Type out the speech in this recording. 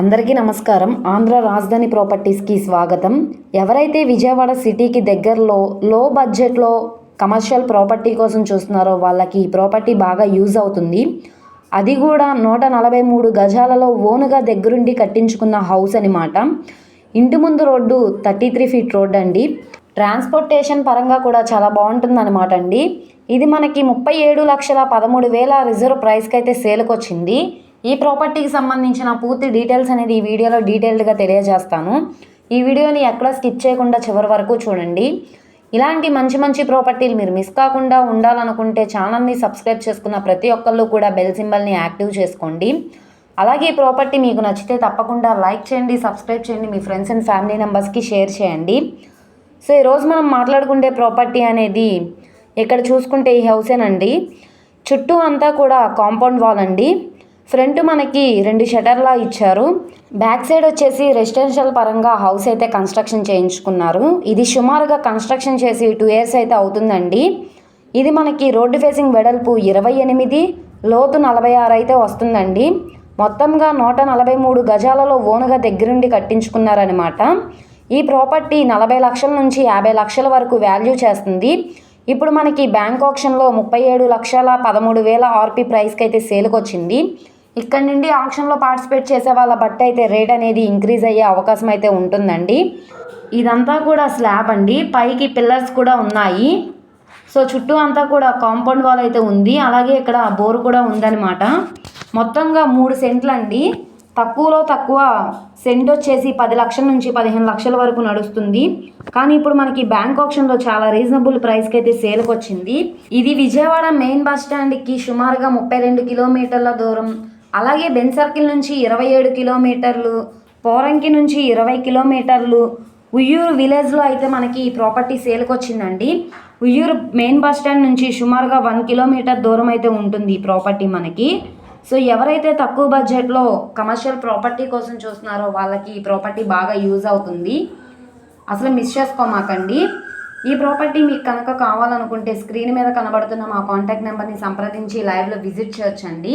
అందరికీ నమస్కారం. ఆంధ్ర రాజధాని ప్రాపర్టీస్కి స్వాగతం. ఎవరైతే విజయవాడ సిటీకి దగ్గరలో లో బడ్జెట్లో కమర్షియల్ ప్రాపర్టీ కోసం చూస్తున్నారో వాళ్ళకి ఈ ప్రాపర్టీ బాగా యూజ్ అవుతుంది. అది కూడా నూట నలభై మూడు గజాలలో ఓనుగా దగ్గరుండి కట్టించుకున్న హౌస్ అనమాట ఇంటి ముందు road thirty three feet road అండి. ట్రాన్స్పోర్టేషన్ పరంగా కూడా చాలా బాగుంటుందన్నమాట అండి. ఇది మనకి ముప్పై ఏడు లక్షల పదమూడు వేల రిజర్వ్ ప్రైస్కి అయితే సేల్కి వచ్చింది ఈ ప్రాపర్టీకి సంబంధించిన పూర్తి డీటెయిల్స్ అనేది ఈ వీడియోలో డీటెయిల్డ్గా తెలియజేస్తాను. ఈ వీడియోని ఎక్కడ స్కిప్ చేయకుండా చివరి వరకు చూడండి. ఇలాంటి మంచి మంచి ప్రాపర్టీలు మీరు మిస్ కాకుండా ఉండాలనుకుంటే ఛానల్ని సబ్స్క్రైబ్ చేసుకున్న ప్రతి ఒక్కళ్ళు కూడా బెల్ సింబల్ని యాక్టివ్ చేసుకోండి. అలాగే ఈ ప్రాపర్టీ మీకు నచ్చితే తప్పకుండా లైక్ చేయండి సబ్స్క్రైబ్ చేయండి మీ ఫ్రెండ్స్ అండ్ ఫ్యామిలీ మెంబర్స్కి షేర్ చేయండి. సో ఈరోజు మనం మాట్లాడుకుంటే ప్రాపర్టీ అనేది ఇక్కడ చూసుకుంటే ఈ హౌసేనండి చుట్టూ అంతా కూడా కాంపౌండ్ వాల్ అండి. ఫ్రంట్ మనకి రెండు షటర్లా ఇచ్చారు. బ్యాక్ సైడ్ వచ్చేసి రెసిడెన్షియల్ పరంగా హౌస్ అయితే కన్స్ట్రక్షన్ చేయించుకున్నారు. ఇది సుమారుగా కన్స్ట్రక్షన్ చేసి టూ ఇయర్స్ అయితే అవుతుందండి. ఇది మనకి రోడ్డు ఫేసింగ్ వెడల్పు ఇరవై ఎనిమిది లోతు నలభై ఆరు అయితే వస్తుందండి. మొత్తంగా నూట నలభై మూడు గజాలలో ఓనుగా దగ్గరుండి కట్టించుకున్నారనమాట ఈ ప్రాపర్టీ నలభై లక్షల నుంచి యాభై లక్షల వరకు వాల్యూ చేస్తుంది. ఇప్పుడు మనకి బ్యాంక్ ఆప్షన్లో ముప్పై ఏడు లక్షల పదమూడు వేల ఆర్పి ప్రైస్కి అయితే సేల్కి వచ్చింది ఇక్కడ నుండి ఆప్షన్లో పార్టిసిపేట్ చేసే వాళ్ళ బట్టి అయితే రేట్ అనేది ఇంక్రీజ్ అయ్యే అవకాశం అయితే ఉంటుందండి. ఇదంతా కూడా స్లాబ్ అండి. పైకి పిల్లర్స్ కూడా ఉన్నాయి. సో చుట్టూ అంతా కూడా కాంపౌండ్ వాల్ అయితే ఉంది. అలాగే ఇక్కడ బోర్ కూడా ఉందన్నమాట. మొత్తంగా మూడు సెంట్లు అండి. తక్కువలో తక్కువ సెంట్ వచ్చేసి పది లక్షల నుంచి పదిహేను లక్షల వరకు నడుస్తుంది. కానీ ఇప్పుడు మనకి బ్యాంక్ ఆప్షన్లో చాలా రీజనబుల్ ప్రైస్కి అయితే సేల్కి వచ్చింది. ఇది విజయవాడ మెయిన్ బస్ స్టాండ్కి సుమారుగా ముప్పై రెండు కిలోమీటర్ల దూరం. అలాగే బెన్ సర్కిల్ నుంచి ఇరవై ఏడు కిలోమీటర్లు పోరంకి నుంచి ఇరవై కిలోమీటర్లు ఉయ్యూరు విలేజ్లో అయితే మనకి ఈ ప్రాపర్టీ సేల్కి వచ్చిందండి ఉయ్యూరు మెయిన్ బస్ స్టాండ్ నుంచి సుమారుగా వన్ కిలోమీటర్ దూరం అయితే ఉంటుంది ఈ ప్రాపర్టీ మనకి. సో ఎవరైతే తక్కువ బడ్జెట్లో కమర్షియల్ ప్రాపర్టీ కోసం చూస్తున్నారో వాళ్ళకి ఈ ప్రాపర్టీ బాగా యూజ్ అవుతుంది. అసలు మిస్ చేసుకోమాకండి. ఈ ప్రాపర్టీ మీకు కనుక కావాలనుకుంటే స్క్రీన్ మీద కనబడుతున్న మా కాంటాక్ట్ నెంబర్ని సంప్రదించి లైవ్లో విజిట్ చేయొచ్చండి.